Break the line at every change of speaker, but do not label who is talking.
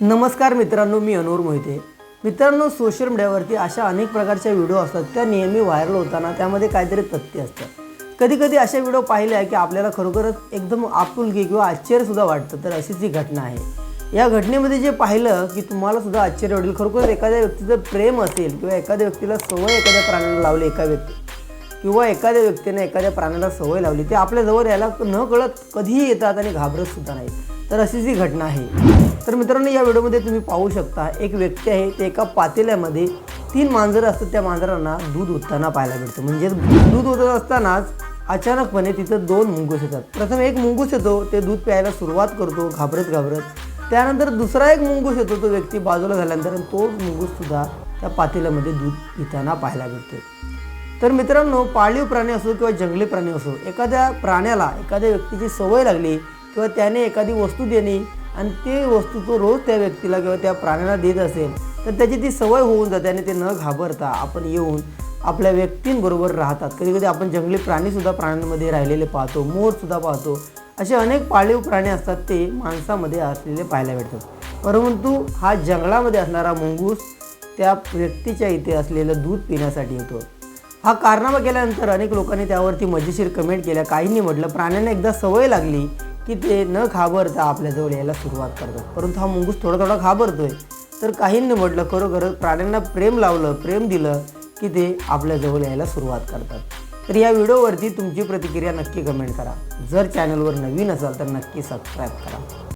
नमस्कार मित्रांनो मी अनूर मोहिते. मित्रांनो सोशल मीडियावरती अशा अनेक प्रकारच्या व्हिडिओ असतात त्या नेहमी व्हायरल होताना त्यामध्ये काहीतरी तथ्य असतं. कधी कधी अशा व्हिडिओ पाहिले आहे की आपल्याला खरोखरच एकदम आपुलकी किंवा आश्चर्यसुद्धा वाटतं तर अशीच ही घटना आहे. या घटनेमध्ये जे पाहिलं की तुम्हाला सुद्धा आश्चर्य वाटेल. खरोखर एखाद्या व्यक्तीचं प्रेम असेल किंवा एखाद्या व्यक्तीला सवय एखाद्या प्राण्याला लावली एका व्यक्ती किंवा एखाद्या व्यक्तीने एखाद्या प्राण्याला सवय लावली ते आपल्याजवळ यायला न कळत कधीही येतात आणि घाबरत सुद्धा नाही तर अशीच ही घटना आहे तर मित्रांनो या व्हिडिओमध्ये तुम्ही पाहू शकता एक व्यक्ती आहे ते एका पातेल्यामध्ये तीन मांजरं असतात त्या मांजरांना दूध ओतताना पाहायला भेटतं म्हणजेच दूध ओतत असतानाच अचानकपणे तिथं दोन मुंगूस येतात. प्रथम एक मुंगूस येतो ते दूध प्यायला सुरुवात करतो घाबरत घाबरत. त्यानंतर दुसरा एक मुंगूस येतो तो व्यक्ती बाजूला झाल्यानंतर तो मुंगूससुद्धा त्या पातेल्यामध्ये दूध पिताना पाहायला भेटतो तर मित्रांनो पाळीव प्राणी असो किंवा जंगली प्राणी असो एखाद्या प्राण्याला एखाद्या व्यक्तीची सवय लागली किंवा त्याने एखादी वस्तू देणे आणि ते वस्तू तो रोज त्या व्यक्तीला किंवा त्या प्राण्याला देत असेल तर त्याची ती सवय होऊन जाते आणि ते न घाबरता आपण येऊन आपल्या व्यक्तींबरोबर राहतात. कधी कधी आपण जंगली प्राणीसुद्धा प्राण्यांमध्ये राहिलेले पाहतो मोरसुद्धा पाहतो. असे अनेक पाळीव प्राणी असतात ते माणसामध्ये असलेले पाहायला भेटतात. परंतु हा जंगलामध्ये असणारा मुंगूस त्या व्यक्तीच्या इथे असलेलं दूध पिण्यासाठी येतो. हा कारनामा केल्यानंतर अनेक लोकांनी त्यावरती मजेशीर कमेंट केल्या. काहींनी म्हटलं प्राण्यांना एकदा सवय लागली की ते न घाबरता आपल्याजवळ यायला सुरुवात करतात. परंतु हा मुंगूस थोडा थोडा घाबरतोय. तर काहींनी म्हटलं खरोखर प्राण्यांना प्रेम लावलं प्रेम दिलं की ते आपल्याजवळ यायला सुरुवात करतात. तर या व्हिडिओवरती तुमची प्रतिक्रिया नक्की कमेंट करा. जर चॅनलवर नवीन असाल तर नक्की सबस्क्राईब करा.